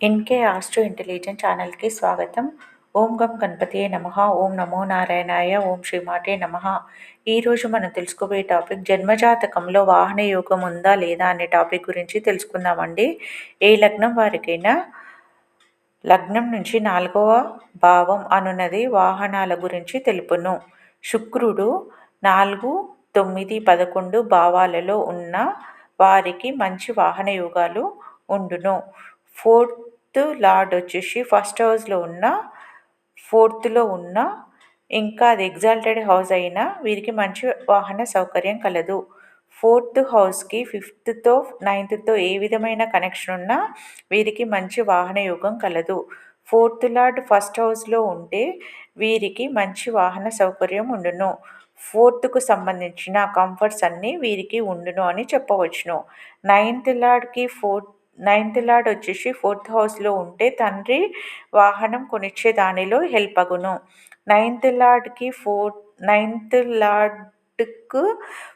NK astro intelligent ఛానల్కి స్వాగతం. ఓం గం గణపతియే నమ. ఓం నమో నారాయణాయ. ఓం శ్రీమాటే నమ. ఈరోజు మనం తెలుసుకోబోయే టాపిక్ జన్మజాతకంలో వాహన యోగం ఉందా లేదా అనే టాపిక్ గురించి తెలుసుకుందామండి. ఏ లగ్నం వారికైనా లగ్నం నుంచి నాలుగవ భావం అనున్నది వాహనాల గురించి తెలుపును. శుక్రుడు నాలుగు తొమ్మిది పదకొండు భావాలలో ఉన్న వారికి మంచి వాహన యోగాలు ఉండును. ఫోర్త్ లార్డ్ వచ్చేసి ఫస్ట్ హౌస్లో ఉన్న ఫోర్త్లో ఉన్న ఇంకా అది ఎగ్జాల్టెడ్ హౌస్ అయినా వీరికి మంచి వాహన సౌకర్యం కలదు. ఫోర్త్ హౌస్కి ఫిఫ్త్తో నైన్త్తో ఏ విధమైన కనెక్షన్ ఉన్నా వీరికి మంచి వాహన యోగం కలదు. ఫోర్త్ లార్డ్ ఫస్ట్ హౌస్లో ఉంటే వీరికి మంచి వాహన సౌకర్యం ఉండును. ఫోర్త్కు సంబంధించిన కంఫర్ట్స్ అన్నీ వీరికి ఉండును అని చెప్పవచ్చును. నైన్త్ లార్డ్కి ఫోర్త్ నైన్త్ లార్డ్ వచ్చేసి ఫోర్త్ హౌస్లో ఉంటే తండ్రి వాహనం కొనిచ్చే దానిలో హెల్ప్ అగును. నైన్త్ లార్డ్కి ఫోర్త్ నైన్త్ లార్డ్కు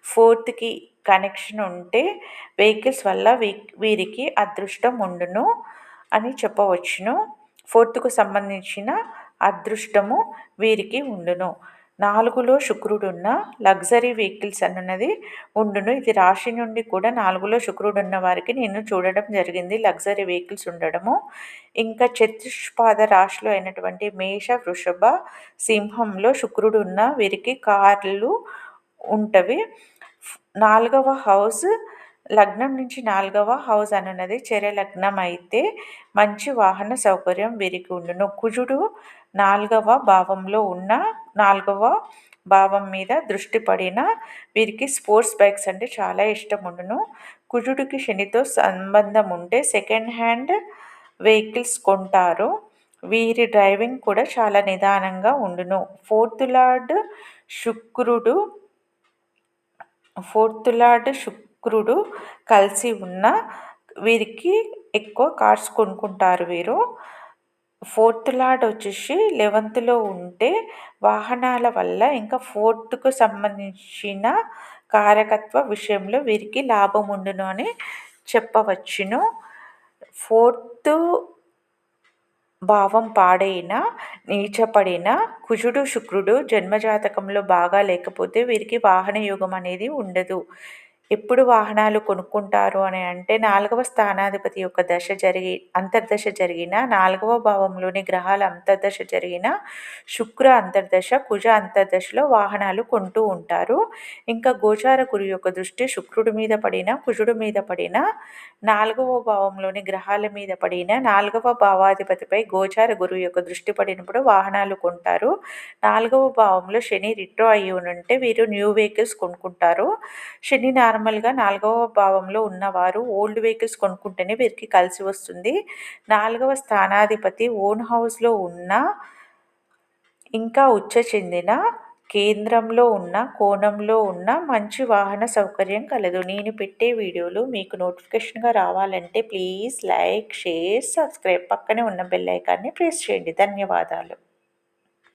ఫోర్త్కి కనెక్షన్ ఉంటే వెహికల్స్ వల్ల వీ వీరికి అదృష్టం ఉండును అని చెప్పవచ్చును. ఫోర్త్కు సంబంధించిన అదృష్టము వీరికి ఉండును. నాలుగులో శుక్రుడున్న లగ్జరీ వెహికల్స్ అన్నది ఉండును. ఇది రాశి నుండి కూడా నాలుగులో శుక్రుడు ఉన్న వారికి నేను చూడడం జరిగింది. లగ్జరీ వెహికల్స్ ఉండడము. ఇంకా చతుష్పాద రాశిలో అయినటువంటి మేష వృషభ సింహంలో శుక్రుడు ఉన్న వీరికి కార్లు ఉంటవి. నాలుగవ హౌస్ లగ్నం నుంచి నాలుగవ హౌస్ అనున్నది. చెర లగ్నం అయితే మంచి వాహన సౌకర్యం వీరికి ఉండును. కుజుడు నాలుగవ భావంలో ఉన్న నాలుగవ భావం మీద దృష్టి పడిన వీరికి స్పోర్ట్స్ బైక్స్ అంటే చాలా ఇష్టం ఉండును కుజుడికి శనితో సంబంధం ఉంటే సెకండ్ హ్యాండ్ వెహికల్స్ కొంటారు. వీరి డ్రైవింగ్ కూడా చాలా నిదానంగా ఉండును. ఫోర్త్ లార్డ్ శుక్రుడు ఫోర్త్ లార్డ్ శుక్ శుక్రుడు కలిసి ఉన్న వీరికి ఎక్కువ కార్స్ కొనుక్కుంటారు వీరు. ఫోర్త్ లార్డ్ వచ్చేసి లెవెంత్లో ఉంటే వాహనాల వల్ల ఇంకా ఫోర్త్కు సంబంధించిన కారకత్వ విషయంలో వీరికి లాభం ఉండును అని చెప్పవచ్చును. ఫోర్త్ భావం పాడైన నీచపడిన కుజుడు శుక్రుడు జన్మజాతకంలో బాగా లేకపోతే వీరికి వాహన యోగం అనేది ఉండదు. ఎప్పుడు వాహనాలు కొనుక్కుంటారు అని అంటే నాలుగవ స్థానాధిపతి యొక్క దశ జరిగి అంతర్దశ జరిగిన నాలుగవ భావంలోని గ్రహాల అంతర్దశ జరిగిన శుక్ర అంతర్దశ కుజ అంతర్దశలో వాహనాలు కొంటూ ఉంటారు. ఇంకా గోచార గురు యొక్క దృష్టి శుక్రుడి మీద పడిన కుజుడి మీద పడిన నాలుగవ భావంలోని గ్రహాల మీద పడిన నాలుగవ భావాధిపతిపై గోచార గురువు యొక్క దృష్టి పడినప్పుడు వాహనాలు కొంటారు. నాలుగవ భావంలో శని రిట్రో అయ్యి ఉంటే వీరు న్యూ వెహికల్స్ కొనుక్కుంటారు. శని నార్మ నార్మల్గా నాలుగవ భావంలో ఉన్నవారు ఓల్డ్ వెహికల్స్ కొనుక్కుంటేనే వీరికి కలిసి వస్తుంది. నాలుగవ స్థానాధిపతి ఓన్ హౌస్లో ఉన్న ఇంకా ఉచ్చ చెందిన కేంద్రంలో ఉన్న కోణంలో ఉన్న మంచి వాహన సౌకర్యం కలదు. నేను పెట్టే వీడియోలు మీకు నోటిఫికేషన్గా రావాలంటే ప్లీజ్ లైక్ షేర్ సబ్స్క్రైబ్ పక్కనే ఉన్న బెల్ ఐకాన్ని ప్రెస్ చేయండి. ధన్యవాదాలు.